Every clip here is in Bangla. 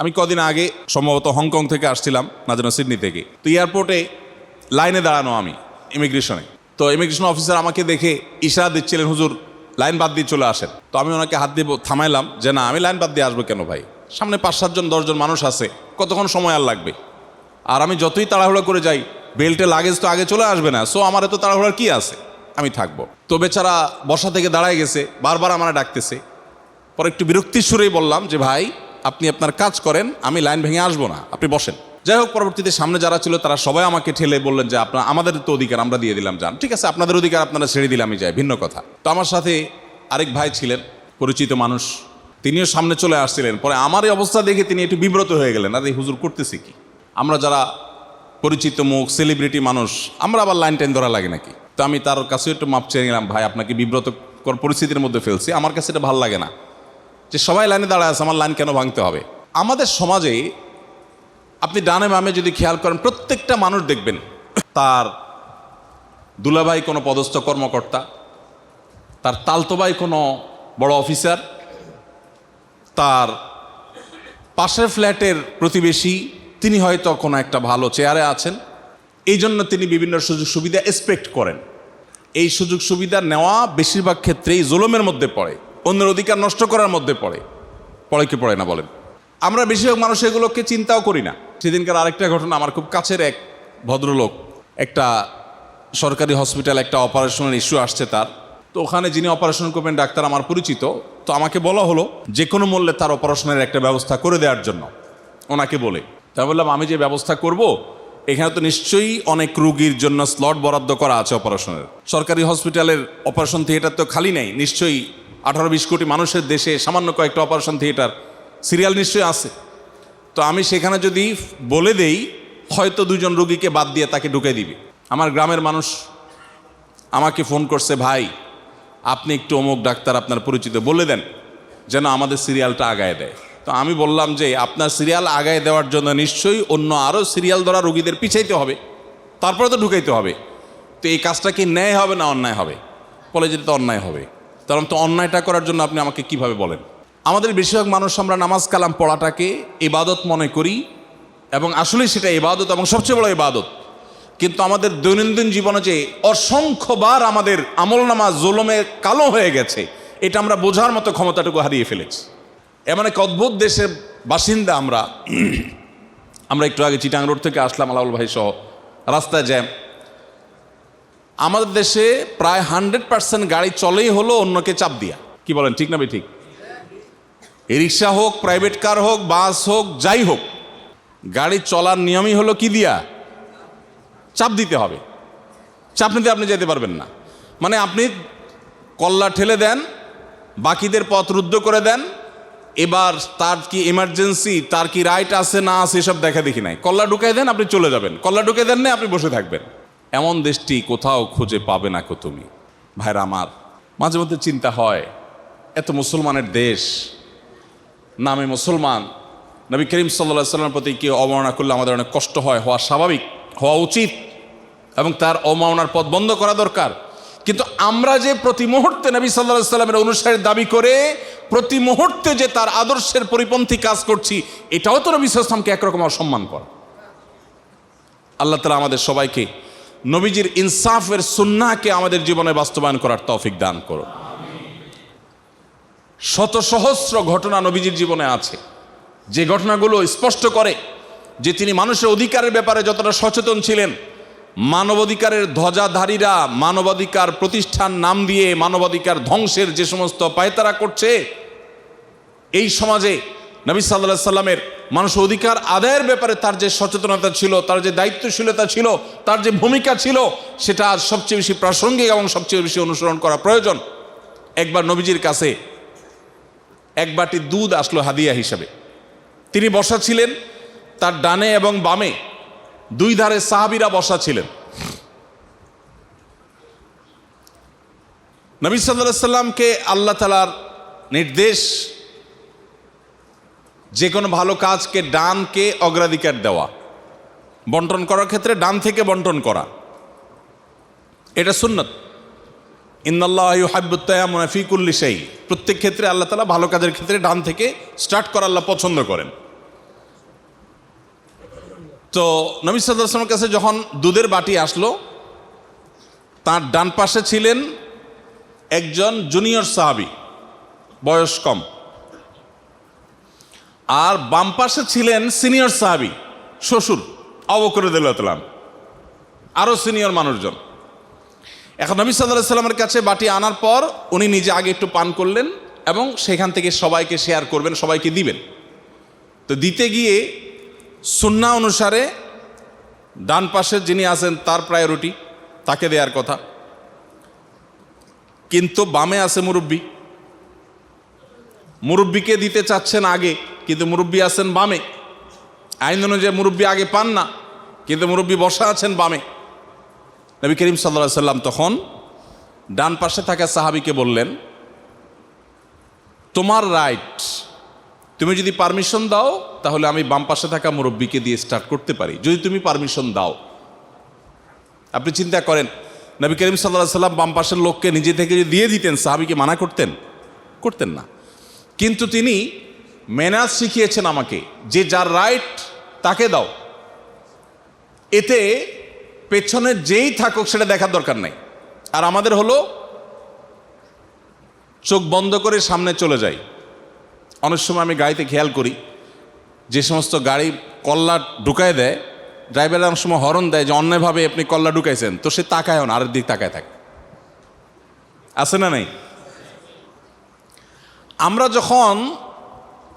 আমি কদিন আগে সম্ভবত হংকং থেকে আসছিলাম, না যেন সিডনি থেকে। তো এয়ারপোর্টে লাইনে দাঁড়ানো আমি, ইমিগ্রেশনে। তো ইমিগ্রেশন অফিসার আমাকে দেখে ইশারা দিচ্ছিলেন, হুজুর, লাইন বাদ দিয়ে চলে আসেন। তো আমি ওনাকে হাত দিয়ে থামাইলাম যে, না, আমি লাইন বাদ দিয়ে আসব কেন ভাই? সামনে পাঁচ সাতজন দশজন মানুষ আছে, কতক্ষণ সময় আর লাগবে? আর আমি যতই তাড়াহুড়ো করে যাই, বেল্টে লাগেজ তো আগে চলে আসবে না, সো আমার এত তাড়াহুড়ার কি আছে? আমি থাকব। তো বেচারা বসা থেকে দাঁড়ায় গেছে, বারবার আমার ডাকতেছে। পরে একটু বিরক্তির সুরেই বললাম যে, ভাই আপনি আপনার কাজ করেন, আমি লাইন ভেঙে আসব না। আপনি বসেন। যাই হোক, পরবর্তীতে সামনে যারা ছিল, তারা সবাই আমাকে ঠেলে বললেন যে, আপনার, আমাদের তো অধিকার, আমরা দিয়ে দিলাম, যান। ঠিক আছে, আপনাদের অধিকার আপনারা ছেড়ে দিলে আমি যাই, ভিন্ন কথা। তো আমার সাথে আরেক ভাই ছিলেন, পরিচিত মানুষ। তিনিও সামনে চলে আসছিলেন। পরে আমার এই অবস্থা দেখে তিনি একটু বিব্রত হয়ে গেলেন। আর এই হুজুর, করতেছি কি? আমরা যারা পরিচিত মুখ সেলিব্রিটি মানুষ, আমরা আবার লাইন টাইন ধরা লাগে নাকি? তো আমি তার কাছে একটু মাপ চেয়ে নিলাম, ভাই, আপনাকে বিব্রতকর পরিস্থিতির মধ্যে ফেলছি, আমার কাছে এটা ভালো লাগে না। যে সবাই লাইনে দাঁড়ায় আছে, আমার লাইন কেন ভাঙতে হবে? আমাদের সমাজে আপনি ডানে বামে যদি খেয়াল করেন, প্রত্যেকটা মানুষ দেখবেন, তার দুলাভাই কোনো পদস্থ কর্মকর্তা, তার তালতোবাই কোনো বড় অফিসার, তার পাশের ফ্ল্যাটের প্রতিবেশী, তিনি হয়তো কোনো একটা ভালো চেয়ারে আছেন। এই জন্য তিনি বিভিন্ন সুযোগ সুবিধা এক্সপেক্ট করেন। এই সুযোগ সুবিধা নেওয়া বেশিরভাগ ক্ষেত্রেই জুলুমের মধ্যে পড়ে। অন্যের অধিকার নষ্ট করার মধ্যে পড়ে। পড়ে কি পড়ে না বলেন? আমরা বেশিরভাগ মানুষ এগুলোকে চিন্তাও করি না। সেদিনকার আরেকটা ঘটনা, আমার খুব কাছের এক ভদ্রলোক, একটা সরকারি হসপিটাল একটা অপারেশনের ইস্যু আসছে তার। তো ওখানে যিনি অপারেশন করবেন, ডাক্তার আমার পরিচিত। তো আমাকে বলা হলো যে কোনো মূল্যে তার অপারেশনের একটা ব্যবস্থা করে দেওয়ার জন্য। ওনাকে বলে। তা বললাম, আমি যে ব্যবস্থা করব, এখানে তো নিশ্চয়ই অনেক রুগীর জন্য স্লট বরাদ্দ করা আছে অপারেশনের। সরকারি হসপিটালের অপারেশন থিয়েটার তো খালি নেই, নিশ্চয়ই আঠারো বিশ কোটি মানুষের দেশে সামান্য কয়েকটা অপারেশন থিয়েটার সিরিয়াল নিশ্চয়ই আছে। তো আমি সেখানে যদি বলে দেই, হয়তো দুজন রুগীকে বাদ দিয়ে তাকে ঢুকে দিবে। আমার গ্রামের মানুষ আমাকে ফোন করছে, ভাই, আপনি একটু অমুক ডাক্তার আপনার পরিচিত, বলে দেন যেন আমাদের সিরিয়ালটা আগায় দেয়। তো আমি বললাম যে, আপনার সিরিয়াল আগায় দেওয়ার জন্য নিশ্চয়ই অন্য আরও সিরিয়াল ধরা রুগীদের পিছাইতে হবে। তারপরে তো ঢুকাইতে হবে। তো এই কাজটা কি ন্যায় হবে না অন্যায় হবে? বলে যেটা তো অন্যায় হবে। কারণ তো অন্যায়টা করার জন্য আপনি আমাকে কীভাবে বলেন? আমাদের বেশিরভাগ মানুষ আমরা নামাজ কালাম পড়াটাকে ইবাদত মনে করি এবং আসলেই সেটা ইবাদত এবং সবচেয়ে বড় ইবাদত। কিন্তু আমাদের দৈনন্দিন জীবনে যে অসংখ্যবার আমাদের আমল নামা জোলমে কালো হয়ে গেছে, এটা আমরা বোঝার মতো ক্ষমতাটুকু হারিয়ে ফেলেছি। এমন এক অদ্ভুত দেশের বাসিন্দা আমরা আমরা একটু আগে চিটাং রোড থেকে আসলাম আলাউল ভাই সহ, রাস্তায় জ্যাম আমাদের দেশে প্রায় হান্ড্রেড পার্সেন্ট গাড়ি চলেই হলো অন্যকে চাপ দিয়া। কি বলেন ঠিক না ভাই ঠিক রিক্সা হোক প্রাইভেট কার হোক বাস হোক যাই হোক গাড়ি চলার নিয়মই হলো কি দিয়া? চাপ দিতে হবে। চাপ নিতে আপনি যেতে পারবেন না। মানে আপনি কল্লা ঠেলে দেন বাকিদের পথ রুদ্ধ করে দেন এবার তার কি এমার্জেন্সি তার কি রাইট আছে না আছে এসব দেখা দেখি নাই। কল্লা ঢুকাই দেন আপনি চলে যাবেন। কল্লা ঢুকে দেন না আপনি বসে থাকবেন। এমন দেশটি কোথাও খুঁজে পাবে না কো তুমি। ভাইরা আমার, মাঝে মধ্যে চিন্তা হয়, এত মুসলমানের দেশ, নামে মুসলমান, নবী করিম সাল্লা সাল্লামের প্রতি কেউ অবমাননা করলে আমাদের অনেক কষ্ট হয়, হওয়া স্বাভাবিক, হওয়া উচিত, এবং তার অবমাননার পথ বন্ধ করা দরকার। কিন্তু আমরা যে প্রতি মুহূর্তে নবী সাল্লাহ সাল্লামের অনুসারীর দাবি করে প্রতি মুহূর্তে যে তার আদর্শের পরিপন্থী কাজ করছি, এটাও তো নবী সাল্লামকে একরকম অসম্মান করা। আল্লাহ তালা আমাদের সবাইকে নবীজির ইনসাফের সুন্নাকে আমাদের জীবনে বাস্তবায়ন করার তৌফিক দান করো শত সহস্র ঘটনা নবীজির জীবনে আছে। যে ঘটনাগুলো স্পষ্ট করে যে তিনি মানুষের অধিকারের ব্যাপারে যতটা সচেতন ছিলেন, মানবাধিকারের ধ্বজাধারীরা মানবাধিকার প্রতিষ্ঠান নাম দিয়ে মানবাধিকার ধ্বংসের যে সমস্ত পায়তারা করছে, এই সমাজে নবী সাল্লাহ সাল্লামের মানুষের অধিকার আদায়ের ব্যাপারে তার যে সচেতনতা ছিল, তার যে দায়িত্বশীলতা ছিল, তার যে ভূমিকা ছিল, সেটা আজ সবচেয়ে বেশি প্রাসঙ্গিক এবং সবচেয়ে বেশি অনুসরণ করা প্রয়োজন। একবার নবীজির কাছে এক বাটি দুধ আসলো হাদিয়া হিসাবে। তিনি বসা ছিলেন, তার ডানে এবং বামে দুই ধারে সাহাবিরা বসা ছিলেন। নবী সাল্লাহ সাল্লামকে আল্লাহ তালার নির্দেশ যে কোনো ভালো কাজকে ডানকে অগ্রাধিকার দেওয়া। বন্টন করার ক্ষেত্রে ডান থেকে বন্টন করা। এটা সুন্নত। ইন্নাল্লাহ হাব্বুত্তায়ামুনাফিকুল্লি সেই প্রত্যেক ক্ষেত্রে আল্লাহ তালা ভালো কাজের ক্ষেত্রে ডান থেকে স্টার্ট করা আল্লাহ পছন্দ করেন। তো নবী সাল্লামের কাছে যখন দুধের বাটি আসলো, তার ডান পাশে ছিলেন একজন জুনিয়র সাহাবি, বয়স কম। আর বাম পাশে ছিলেন সিনিয়র সাহাবি, শ্বশুর অবকরে দিলাম আরও সিনিয়র মানুষজন। এখন নবী সাল্লাহ সাল্লামের কাছে বাটি আনার পর উনি নিজে আগে একটু পান করলেন এবং সেখান থেকে সবাইকে শেয়ার করবেন, সবাইকে দিবেন। তো দিতে গিয়ে সুন্না অনুসারে ডান পাশে যিনি আছেন তার প্রায়োরিটি, তাকে দেওয়ার কথা। কিন্তু বামে আছে মুরব্বী। মুরব্বীকে দিতে চাচ্ছেন আগে, কিন্তু মুরব্বী আছেন বামে। আইন অনুযায়ী মুরব্বী আগে পান না, কিন্তু মুরব্বী বসা আছেন বামে। নবী করিম সাল্লা সাল্লাম তখন ডান পাশে থাকা সাহাবিকে বললেন, তোমার রাইট, তুমি যদি পারমিশন দাও, তাহলে আমি বাম পাশে থাকা মুরব্বীকে দিয়ে স্টার্ট করতে পারি। যদি তুমি পারমিশন দাও। আপনি চিন্তা করেন, নবী করিম সাল্লাহ সাল্লাম বাম পাশের লোককে নিজে থেকে যদি দিয়ে দিতেন, সাহাবিকে মানা করতেন? করতেন না। কিন্তু তিনি মেনাজ শিখিয়েছেন আমাকে যে যার রাইট তাকে দাও। এতে পেছনে যেই থাকুক সেটা দেখার দরকার নাই। আর আমাদের হলো চোখ বন্ধ করে সামনে চলে যাই। অনেক সময় আমি গাড়িতে খেয়াল করি, যে সমস্ত গাড়ি কল্লা ঢুকায় দেয় ড্রাইভার অনেক সময় হরন দেয় যে অন্যায়ভাবে আপনি কল্লা ঢুকাইছেন, তো সে তাকায় না আরেক দিক তাকায় থাকে। আছে না নাই? আমরা যখন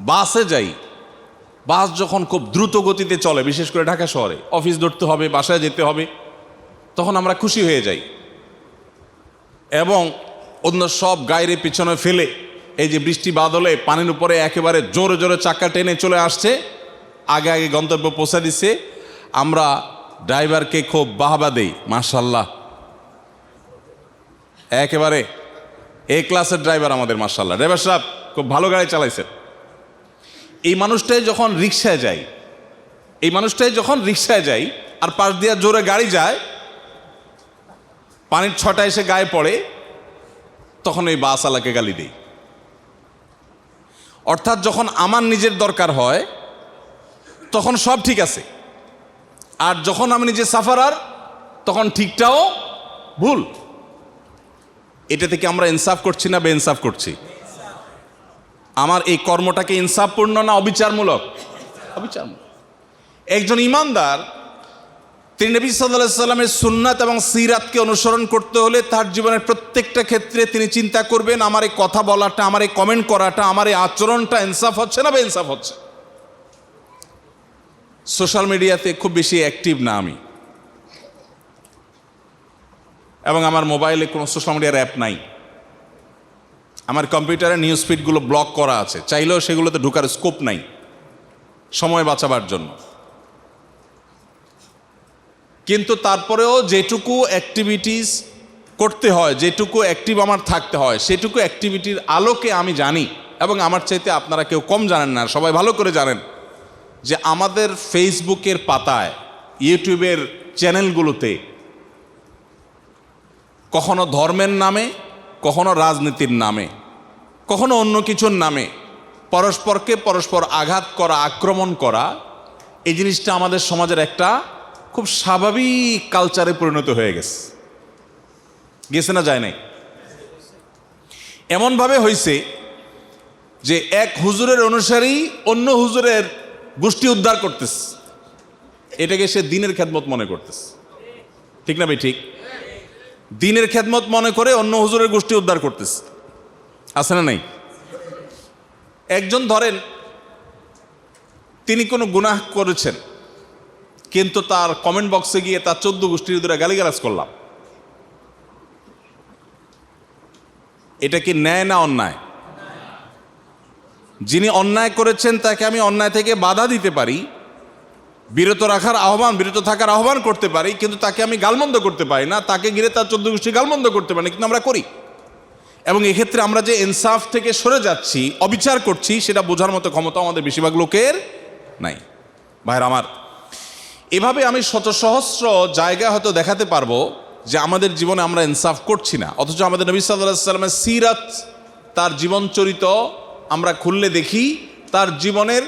বাসে যাই, বাস যখন খুব দ্রুত গতিতে চলে, বিশেষ করে ঢাকা শহরে, অফিস ধরতে হবে, বাসায় যেতে হবে, তখন আমরা খুশি হয়ে যাই। এবং অন্য সব গায়ের পিছনে ফেলে, এই যে বৃষ্টি বাদলে পানির উপরে একেবারে জোরে জোরে চাকা টেনে চলে আসছে, আগে আগে গন্তব্য পৌঁছে দিচ্ছে আমরা ড্রাইভারকে খুব বাহাবা দেই মার্শাল্লাহ একেবারে এ ক্লাসের ড্রাইভার আমাদের মার্শাল্লাহ ড্রাইভার সাহেব, খুব ভালো গাড়ি চালাইছেন এই মানুষটাই যখন রিক্সায় যাই এই মানুষটাই যখন রিক্সায় যাই আর পাশ দিয়া জোরে গাড়ি যায়, পানির ছটা এসে গায়ে পড়ে, তখন ওই বাসওয়ালাকে গালি দেই অর্থাৎ যখন আমার নিজের দরকার হয়, তখন সব ঠিক আছে। আর যখন আমি নিজে সাফারার তখন ঠিকটাও ভুল। এটা থেকে আমরা ইনসাফ করছি না বেইনসাফ করছি? আমার এই কর্মটাকে ইনসাফপূর্ণ না অবিচারমূলক? অবিচারমূলক। একজন ইমানদার, তিনি নবী সাল্লাহ সাল্লামের সুন্নাত এবং সিরাতকে অনুসরণ করতে হলে তার জীবনের প্রত্যেকটা ক্ষেত্রে তিনি চিন্তা করবেন, আমার এই কথা বলাটা, আমার এই কমেন্ট করাটা, আমার এই আচরণটা ইনসাফ হচ্ছে না বা ইনসাফ হচ্ছে সোশ্যাল মিডিয়াতে খুব বেশি অ্যাক্টিভ না আমি। এবং আমার মোবাইলে কোনো সোশ্যাল মিডিয়ার অ্যাপ নাই। আমার কম্পিউটারে নিউজ ফিডগুলো ব্লক করা আছে। চাইলেও সেগুলোতে ঢোকার স্কোপ নাই। সময় বাঁচাবার জন্য। কিন্তু তারপরেও যেটুকু অ্যাক্টিভিটিস করতে হয়, যেটুকু অ্যাক্টিভ আমার থাকতে হয়, সেটুকু অ্যাক্টিভিটির আলোকে আমি জানি এবং আমার চাইতে আপনারা কেউ কম জানেন না, সবাই ভালো করে জানেন যে আমাদের ফেসবুকের পাতায় ইউটিউবের চ্যানেলগুলোতে কখনো ধর্মের নামে, কখনো রাজনীতির নামে, কখনো অন্য কিছুর নামে, পরস্পরকে পরস্পর আঘাত করা, আক্রমণ করা, এই জিনিসটা আমাদের সমাজের একটা খুব স্বাভাবিক কালচারে পরিণত হয়ে গেছে। গেছে না যায় নাই? এমনভাবে হয়েছে যে এক হুজুরের অনুসারী অন্য হুজুরের গোষ্ঠী উদ্ধার করতেছে। এটাকে সে দিনের খেদমত মনে করতেছে। ঠিক না ভাই, ঠিক? দিনের খেদমত মনে করে অন্য হুজুরের গোষ্ঠী উদ্ধার করতেছে। আছে না নাই? একজন ধরেন, তিনি কোনো গুনাহ করেছেন, কিন্তু তার কমেন্ট বক্সে গিয়ে তার চোদ্দ গোষ্ঠীর দূরে গালিগালাজ করলাম। এটা কি ন্যায় না অন্যায়? যিনি অন্যায় করেছেন, তাকে আমি অন্যায় থেকে বাধা দিতে পারি বিরত রাখার আহ্বান, বিরত থাকার আহ্বান করতে পারি, কিন্তু তাকে আমি গালমন্দ করতে পারি না, তাকে ঘিরে তার চোদ্দ গোষ্ঠী গালমন্দ করতে পারি না, কিন্তু আমরা করি। এবং এক্ষেত্রে আমরা যে ইনসাফ থেকে সরে যাচ্ছি, অবিচার করছি, সেটা বোঝার মতো ক্ষমতা আমাদের বেশিরভাগ লোকের নাই। ভাইর আমার, এভাবে আমি শত সহস্র জায়গা হয়তো দেখাতে পারব যে আমাদের জীবনে আমরা ইনসাফ করছি না। অথচ আমাদের নবী সাল্লাহ সাল্লামের সিরাত, তার জীবন চরিত আমরা খুললে দেখি, তার জীবনের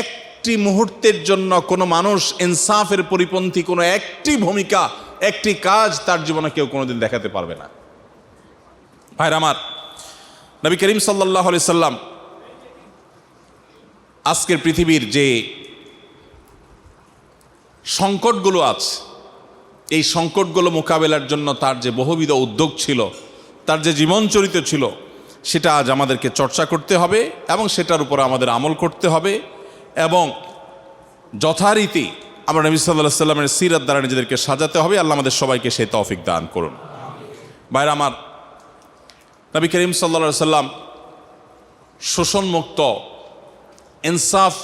এক একটি মুহূর্তের জন্য কোনো মানুষ ইনসাফের পরিপন্থী কোনো একটি ভূমিকা, একটি কাজ তার জীবনে কেউ কোনোদিন দেখাতে পারবে না। ভাইর আমার, নবী করিম সাল্লাহ আলি সাল্লাম আজকের পৃথিবীর যে সংকটগুলো আছে, এই সংকটগুলো মোকাবেলার জন্য তার যে বহুবিধ উদ্যোগ ছিল, তার যে জীবন চরিত ছিল, সেটা আজ আমাদেরকে চর্চা করতে হবে এবং সেটার উপর আমাদের আমল করতে হবে। এবং যথারীতি আমরা নবী সাল্লাহ সাল্লামের সিরাত দ্বারা নিজেদেরকে সাজাতে হবে। আল্লাহ আমাদের সবাইকে সেই তৌফিক দান করুন। বাইরে আমার, নবী করিম সাল্লা সাল্লাম শোষণমুক্ত, ইনসাফ,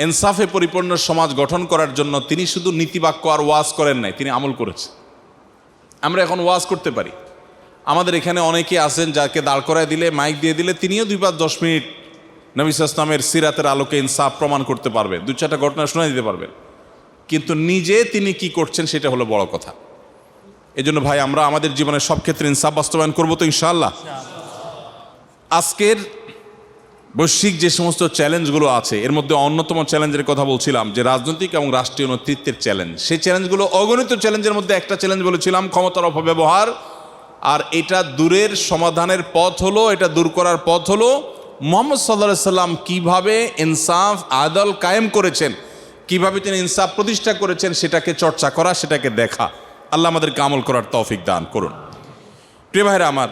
ইনসাফে পরিপূর্ণ সমাজ গঠন করার জন্য তিনি শুধু নীতিবাক্য আর ওয়াজ করেন নাই, তিনি আমল করেছেন। আমরা এখন ওয়াজ করতে পারি। আমাদের এখানে অনেকে আছেন যাকে দাঁড় করায় দিলে, মাইক দিয়ে দিলে, তিনিও দুই পাঁচ দশ মিনিট নবী ইসলামের সিরাতের আলোকে ইনসাফ প্রমাণ করতে পারবেন দু চারটা ঘটনা শোনা দিতে পারবেন কিন্তু নিজে তিনি কি করছেন সেটা হলো বড় কথা। এজন্য ভাই, আমরা আমাদের জীবনের সব ক্ষেত্রে ইনসাফ বাস্তবায়ন করব তো ইনশাল্লাহ আজকের বৈশ্বিক যে সমস্ত চ্যালেঞ্জগুলো আছে, এর মধ্যে অন্যতম চ্যালেঞ্জের কথা বলছিলাম, যে রাজনৈতিক এবং রাষ্ট্রীয় নেতৃত্বের চ্যালেঞ্জ। সেই চ্যালেঞ্জগুলো অগণিত চ্যালেঞ্জের মধ্যে একটা চ্যালেঞ্জ বলেছিলাম, ক্ষমতার অপব্যবহার। আর এটা দূরের সমাধানের পথ হলো, এটা দূর করার পথ হলো মোহাম্মদ সাল্লাহ সাল্লাম কীভাবে ইনসাফ, আদল কায়েম করেছেন, কীভাবে তিনি ইনসাফ প্রতিষ্ঠা করেছেন, সেটাকে চর্চা করা, সেটাকে দেখা। আল্লাহ আমাদেরকে আমল করার তৌফিক দান করুন। প্রিয় ভাইরা আমার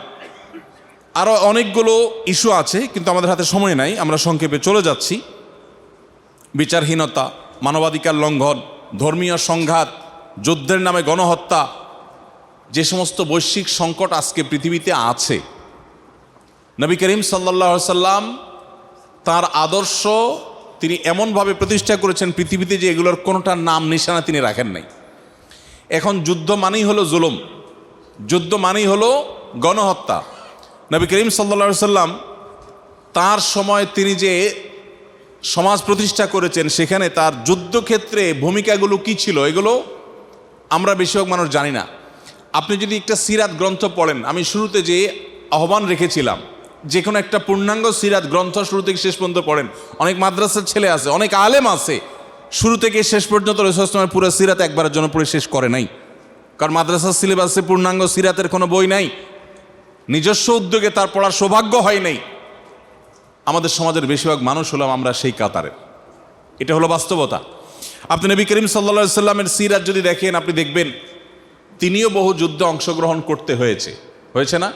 আরও অনেকগুলো ইস্যু আছে, কিন্তু আমাদের হাতে সময় নাই, আমরা সংক্ষেপে চলে যাচ্ছি। বিচারহীনতা, মানবাধিকার লঙ্ঘন, ধর্মীয় সংঘাত, যুদ্ধের নামে গণহত্যা, যে সমস্ত বৈশ্বিক সংকট আজকে পৃথিবীতে আছে নবী করিম সাল্লাহ সাল্লাম তার আদর্শ তিনি এমনভাবে প্রতিষ্ঠা করেছেন পৃথিবীতে যে এগুলোর কোনোটার নাম নিশানা তিনি রাখেন নাই। এখন যুদ্ধ মানেই হলো জুলুম। যুদ্ধ মানেই হলো গণহত্যা। নবী করিম সাল্লা সাল্লাম তার সময় তিনি যে সমাজ প্রতিষ্ঠা করেছেন, সেখানে তার যুদ্ধক্ষেত্রে ভূমিকাগুলো কি ছিল এগুলো আমরা বেশিরভাগ মানুষ জানি না। আপনি যদি একটা সিরাত গ্রন্থ পড়েন, আমি শুরুতে যে আহ্বান রেখেছিলাম যে কোনো একটা পূর্ণাঙ্গ সিরাত গ্রন্থ শুরু থেকে শেষ পর্যন্ত পড়েন। অনেক মাদ্রাসার ছেলে আছে, অনেক আলেম আছে। শুরু থেকে শেষ পর্যন্ত রসুলের পুরো সিরাত একবারের জন্য পড়ে শেষ করে নাই। কারণ মাদ্রাসার সিলেবাসে পূর্ণাঙ্গ সিরাতের কোনো বই নাই। নিজস্ব উদ্যোগে তার পড়ার সৌভাগ্য হয় নাই। আমাদের সমাজের বেশিরভাগ মানুষ হলাম আমরা সেই কাতারে। এটা হলো বাস্তবতা। আপনি নবী করিম সাল্লা সাল্লামের সিরাত যদি দেখেন, আপনি দেখবেন তিনিও বহু যুদ্ধে অংশগ্রহণ করতে হয়েছে। হয়েছে না?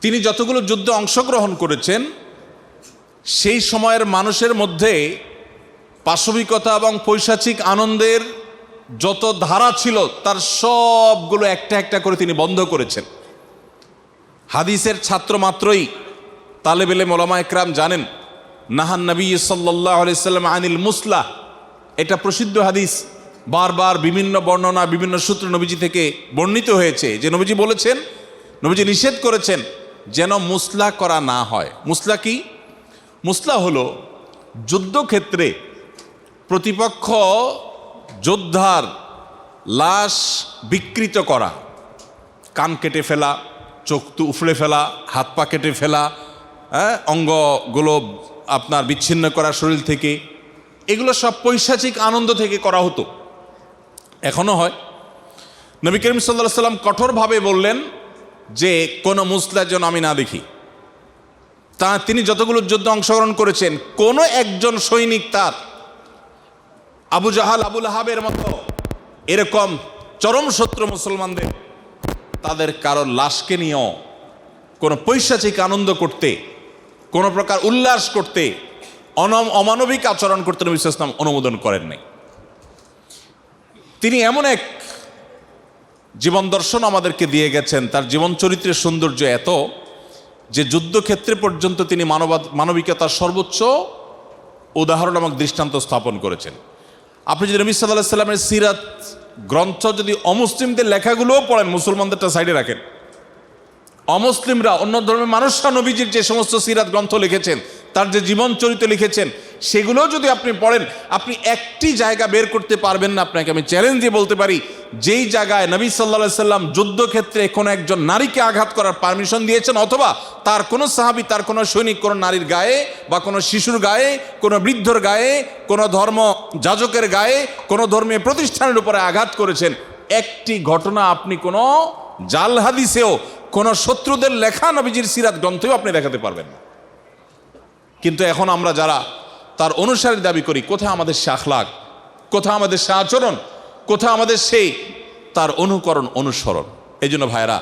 তিনি যতগুলো যুদ্ধে অংশগ্রহণ করেছেন, সেই সময়ের মানুষের মধ্যে পাশবিকতা এবং পৈশাচিক আনন্দের যত ধারা ছিল, তার সবগুলো একটা একটা করে তিনি বন্ধ করেছেন। হাদিসের ছাত্র মাত্রই তালেবেলে মোলামা একরাম জানেন নাহান নবী সাল্লাহ আলাইসাল্লাম আনিল মুসলা এটা প্রসিদ্ধ হাদিস, বারবার বিভিন্ন বর্ণনা, বিভিন্ন সূত্র নবীজি থেকে বর্ণিত হয়েছে। যে নবীজি বলেছেন, নবীজি নিষেধ করেছেন যেন মুসলা করা না হয়। মুসলা কি? মুসলা হলো যুদ্ধক্ষেত্রে প্রতিপক্ষ যোদ্ধার লাশ বিকৃত করা। কান কেটে ফেলা, চোখ তু উফড়ে ফেলা, হাত পা কেটে ফেলা হ্যাঁ অঙ্গগুলো আপনার বিচ্ছিন্ন করা শরীর থেকে। এগুলো সব পৈশাচিক আনন্দ থেকে করা হতো। এখনও হয়। নবী করিম সাল্লাহ সাল্লাম কঠোরভাবে বললেন যে কোনো মুসলা যেন আমি না দেখি। তা তিনি যতগুলো যুদ্ধে অংশগ্রহণ করেছেন, কোনো একজন সৈনিক তার, আবু জাহাল, আবুল আহাবের মতো এরকম চরম শত্রু মুসলমানদের, তাদের কারোর লাশকে নিয়েও কোনো পৈশাচিক আনন্দ করতে, কোনো প্রকার উল্লাস করতে, অনম অমানবিক আচরণ করতে নবী ইসলাম অনুমোদন করেন নাই তিনি এমন এক জীবন দর্শন আমাদেরকে দিয়ে গেছেন। তার জীবন চরিত্রের সৌন্দর্য এত যে যুদ্ধক্ষেত্রে পর্যন্ত তিনি মানবাদ মানবিকতার সর্বোচ্চ উদাহরণ এবং দৃষ্টান্ত স্থাপন করেছেন। আপনি যদি নবী সাল্লাহ সাল্লামের সিরাত গ্রন্থ যদি অমুসলিমদের লেখাগুলোও পড়েন, মুসলমানদেরটা সাইডে রাখেন। অমুসলিমরা, অন্য ধর্মের মানুষরা নবীজির যে সমস্ত সিরাত গ্রন্থ লিখেছেন, তার যে জীবন চরিত্র লিখেছেন সেগুলো যদি আপনি পড়েন, আপনি একটি জায়গা বের করতে পারবেন না। আপনাকে আমি চ্যালেঞ্জ দিয়ে বলতে পারি, যেই জায়গায় নবী সাল্লা সাল্লাম যুদ্ধক্ষেত্রে কোনো একজন নারীকে আঘাত করার পারমিশন দিয়েছেন, অথবা তার কোনো সাহাবি, তার কোনো সৈনিক কোনো নারীর গায়ে বা কোনো শিশুর গায়ে, কোনো বৃদ্ধর গায়ে, কোনো ধর্ম যাজকের গায়ে, কোনো ধর্মীয় প্রতিষ্ঠানের উপরে আঘাত করেছেন, একটি ঘটনা আপনি কোনো জাল হাদিসেও, কোনো শত্রুদের লেখা নবীজির সিরাত গ্রন্থেও আপনি দেখাতে পারবেন না। কিন্তু এখন আমরা যারা তার অনুসারী দাবি করি, কোথায় আমাদের সে আখলাগ কোথায় আমাদের সে আচরণ? কোথায় আমাদের সেই তার অনুকরণ, অনুসরণ? এই জন্য ভাইরা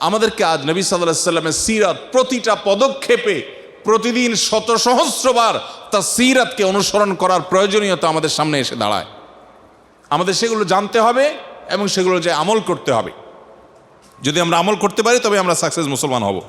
আমাদেরকে আজ নবী সাল্লাহ সাল্লামের সিরাত প্রতিটা পদক্ষেপে প্রতিদিন শত সহস্রবার তার সিরাতকে অনুসরণ করার প্রয়োজনীয়তা আমাদের সামনে এসে দাঁড়ায়। আমাদের সেগুলো জানতে হবে এবং সেগুলো যে আমল করতে হবে। যদি আমরা আমল করতে পারি তবে আমরা সাকসেস মুসলমান হব।